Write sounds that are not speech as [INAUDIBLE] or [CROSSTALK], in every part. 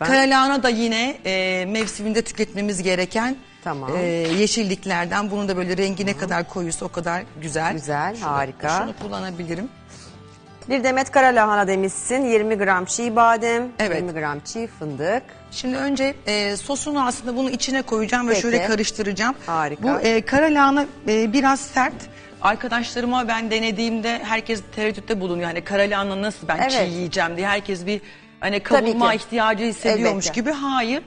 lütfen. Karalahana da yine e, mevsiminde tüketmemiz gereken Tamam. e, yeşilliklerden. Bunun da böyle rengi ne kadar koyuysa o kadar güzel. Güzel, harika. Şunu kullanabilirim. Bir demet kara lahana demişsin. 20 gram çiğ badem, Evet. 20 gram çiğ fındık. Şimdi önce e, sosunu aslında bunu içine koyacağım ve Peki. şöyle karıştıracağım. Harika. Bu e, kara lahana e, biraz sert. Arkadaşlarıma ben denediğimde herkes tereddütte bulunuyor. Hani kara lahana nasıl ben çiğ Evet. yiyeceğim diye herkes bir hani Tabii kavurma ki. ihtiyacı hissediyormuş Elbette. gibi. Hayır.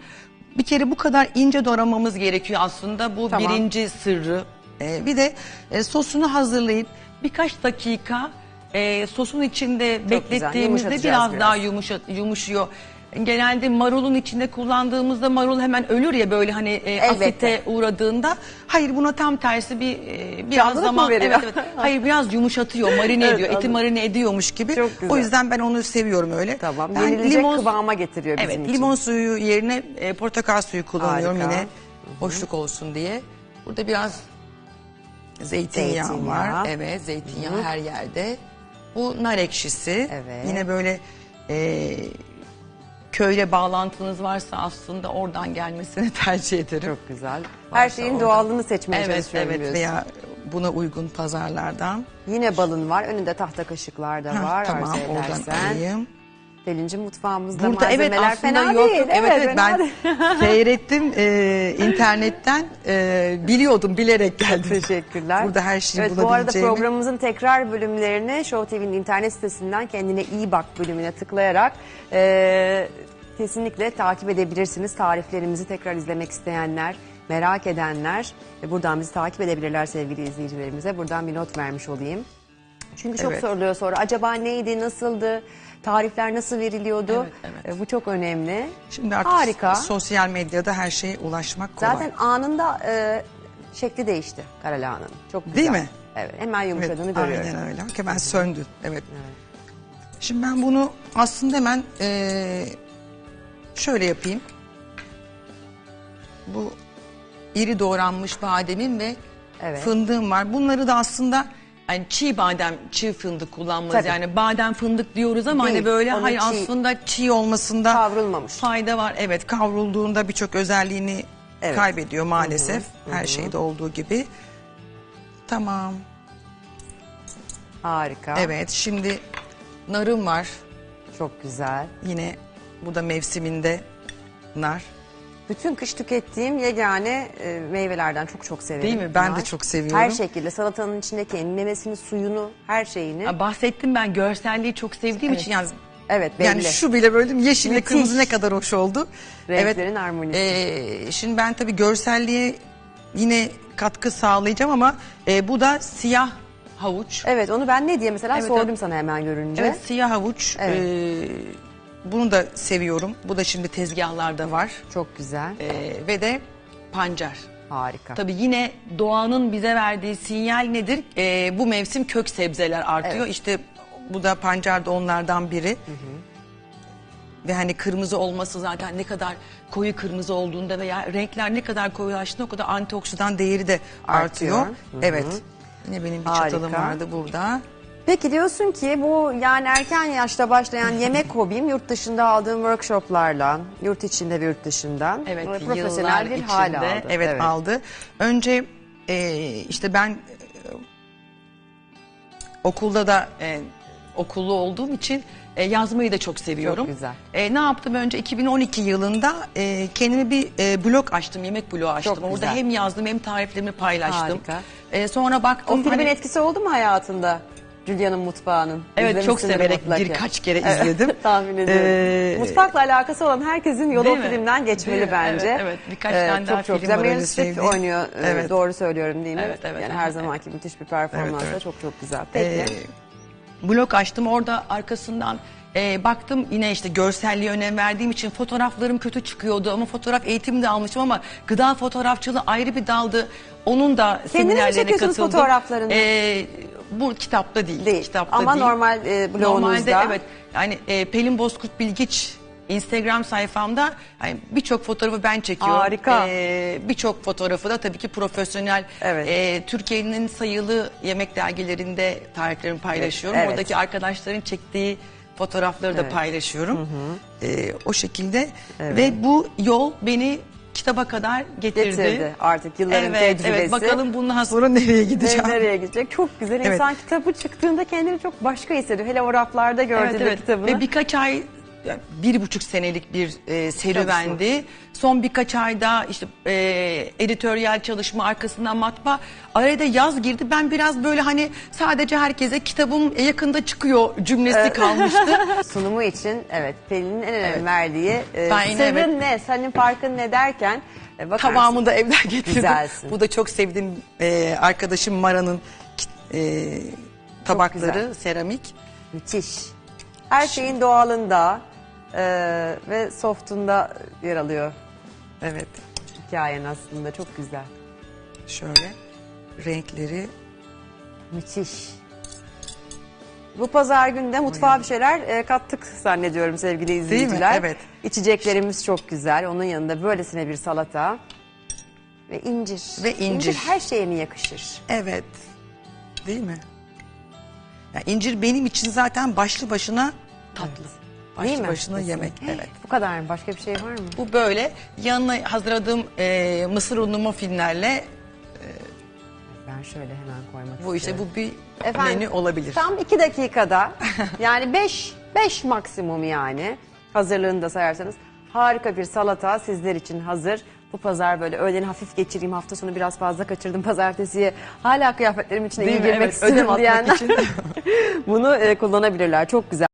Bir kere bu kadar ince doğramamız gerekiyor aslında. Bu Tamam. birinci sırrı. E, bir de e, sosunu hazırlayıp birkaç dakika e, sosun içinde güzel, beklettiğimizde yumuşatacağız biraz, biraz. daha yumuşa, yumuşuyor. Genelde marulun içinde kullandığımızda marul hemen ölür ya böyle hani e, Elbette. asite uğradığında. Hayır buna tam tersi bir e, biraz Canlılık zaman evet evet. [LAUGHS] Hayır biraz yumuşatıyor, marine Evet, ediyor. Eti anladım. marine ediyormuş gibi. Çok güzel. O yüzden ben onu seviyorum öyle. Tamam. Ben Yenilecek kıvama getiriyor bizim evet, için. limon suyu yerine e, portakal suyu kullanıyorum Harika. yine. Hoşluk olsun diye. Burada biraz zeytinyağı, Zeytinyağı. var. Evet, zeytinyağı her yerde. Bu nar ekşisi. Evet. Yine böyle e, köyle bağlantınız varsa aslında oradan gelmesini [LAUGHS] tercih ederim. Çok güzel. Her Varsa şeyin orada. doğallığını seçmeye Evet, çalışıyorum evet diyorsun. veya buna uygun pazarlardan. Yine balın var. Önünde tahta kaşıklar da Heh, var tamam, arzu oradan edersen. alayım. Pelin'cim mutfağımızda Burada evet malzemeler aslında fena yok. değil. Evet, evet, ben değil. [LAUGHS] seyrettim e, internetten e, biliyordum bilerek geldim. Teşekkürler. Burada her şeyi evet, Bu arada bulabileceğimi. programımızın tekrar bölümlerini Show TV'nin internet sitesinden kendine iyi bak bölümüne tıklayarak e, kesinlikle takip edebilirsiniz. Tariflerimizi tekrar izlemek isteyenler, merak edenler e, buradan bizi takip edebilirler sevgili izleyicilerimize. Buradan bir not vermiş olayım. Çünkü çok Evet. soruluyor sonra acaba neydi, nasıldı, tarifler nasıl veriliyordu? Evet, evet. E, bu çok önemli. Şimdi artık Harika. sosyal medyada her şeye ulaşmak kolay. Zaten anında e, şekli değişti Karalahan'ın. Çok güzel. Değil mi? Evet. Hemen Evet, yumuşadığını görüyorum. Aynen öyle. Hemen söndü. Evet. Şimdi ben bunu aslında hemen eee, şöyle yapayım. Bu iri doğranmış bademim ve Evet. fındığım var. Bunları da aslında yani çiğ badem, çiğ fındık kullanmalıyız. Tabii. Yani badem fındık diyoruz ama Değil, hani böyle onu hayır çiğ- aslında çiğ olmasında Kavrulmamış. fayda var. Evet kavrulduğunda birçok özelliğini Evet. kaybediyor maalesef. Her şeyde olduğu gibi. Tamam. Harika. Evet şimdi narım var. Çok güzel. Yine bu da mevsiminde nar. Bütün kış tükettiğim yegane e, meyvelerden çok çok severim. Değil mi? Ben de Nar. çok seviyorum. Her şekilde salatanın içindeki memesini, suyunu, her şeyini. Ya bahsettim ben görselliği çok sevdiğim için yani Evet belli. yani şu bile böyle yeşille Müthiş. kırmızı ne kadar hoş oldu. Renklerin harmonisi. e, şimdi ben tabii görselliğe yine katkı sağlayacağım ama e, bu da siyah havuç. Evet onu ben ne diye mesela Evet, sordum evet. sana hemen görünce. Evet siyah havuç. Evet. E, bunu da seviyorum. Bu da şimdi tezgahlarda var. Çok güzel. E, ve de pancar. Harika. Tabii yine doğanın bize verdiği sinyal nedir? Ee, bu mevsim kök sebzeler artıyor. Evet. İşte bu da pancar da onlardan biri. Ve hani kırmızı olması zaten ne kadar koyu kırmızı olduğunda veya renkler ne kadar koyulaştığında o kadar antioksidan değeri de artıyor. Artıyor. Hı hı. Evet. Yine benim bir Harika. çatalım vardı burada. Peki diyorsun ki bu yani erken yaşta başlayan yemek [LAUGHS] hobim yurt dışında aldığım workshoplarla, yurt içinde ve yurt dışından Evet, yıllar profesyonel bir içinde hal aldı. Evet, aldı. Önce e, işte ben e, okulda da e, okullu olduğum için e, yazmayı da çok seviyorum. Çok güzel. E, ne yaptım önce 2012 yılında e, kendime bir e, blog açtım, yemek blogu açtım. Çok Orada güzel. hem yazdım hem tariflerimi paylaştım. Harika. E, sonra baktım O filmin hani- etkisi oldu mu hayatında? Julia'nın mutfağının. Evet çok severek mutlaka. birkaç kere Evet, izledim. [LAUGHS] Tahmin ediyorum. Ee, Mutfakla alakası olan herkesin yolu o mi? filmden geçmeli mi? bence. Evet, evet. Birkaç Ee, tane çok daha çok film güzel. var öyle sevdiğim. oynuyor. Ee, Evet. Doğru söylüyorum değil mi? Evet, evet, Yani evet, her evet. zamanki müthiş bir performansla Evet, evet. çok çok güzel. Peki. Ee, blog açtım orada arkasından e, baktım yine işte görselliğe önem verdiğim için fotoğraflarım kötü çıkıyordu ama fotoğraf eğitimi de almışım ama gıda fotoğrafçılığı ayrı bir daldı. Onun da mi seminerlerine çekiyorsunuz katıldım. fotoğraflarını? Ee, bu kitapta değil. Değil. Kitapta Ama değil. normal e, blogunuzda. Normalde evet. Yani e, Pelin Bozkurt Bilgiç Instagram sayfamda yani birçok fotoğrafı ben çekiyorum. Harika. Ee, birçok fotoğrafı da tabii ki profesyonel. Evet. e, Türkiye'nin sayılı yemek dergilerinde tariflerimi paylaşıyorum. Evet. Oradaki arkadaşların çektiği fotoğrafları da Evet. paylaşıyorum. Ee, o şekilde ve bu yol beni kitaba kadar getirdi. Getirdi artık yılların evet, tecrübesi. Evet, bakalım bundan sonra nereye gideceğim. Ne- Nereye gidecek? Çok güzel. Evet. İnsan kitabı çıktığında kendini çok başka hissediyor. Hele o raflarda gördüğünde Evet, evet. kitabını. Ve birkaç ay yani bir buçuk senelik bir e, serüvendi. Son birkaç ayda işte e, editoryal çalışma arkasından matbaa. Araya da yaz girdi. Ben biraz böyle hani sadece herkese kitabım yakında çıkıyor cümlesi kalmıştı. [LAUGHS] Sunumu için evet Pelin'in en önemli verdiği e, Ben sırrın evet. ne, senin farkın ne derken e, bakarsın. Tabağımı da evden getirdim. Güzelsin. Bu da çok sevdiğim e, arkadaşım Mara'nın e, tabakları, seramik. Müthiş. Her şeyin doğalında e, ve softunda yer alıyor Evet. hikayen aslında. Çok güzel. Şöyle renkleri Müthiş. Bu pazar günde mutfağa bir şeyler e, kattık zannediyorum sevgili mi? izleyiciler. Evet. İçeceklerimiz çok güzel. Onun yanında böylesine bir salata ve incir. Ve incir. her şeye mi yakışır? Evet. Değil mi? Ya incir benim için zaten başlı başına tatlı. Başlı Değil mi? başına yemek. Evet. Bu kadar mı? Başka bir şey var mı? Bu böyle yanına hazırladığım e, mısır unlu muffinlerle Ben şöyle hemen koymak bu işte istiyorum. bu bir menü olabilir. Tam iki dakikada yani beş, beş maksimum yani hazırlığını da sayarsanız harika bir salata sizler için hazır. Bu pazar böyle öğleni hafif geçireyim hafta sonu biraz fazla kaçırdım pazartesiye. Hala kıyafetlerim içine Değil iyi mi? girmek Evet, istiyorum ödem atmak diyenler için. [LAUGHS] bunu e, kullanabilirler. Çok güzel.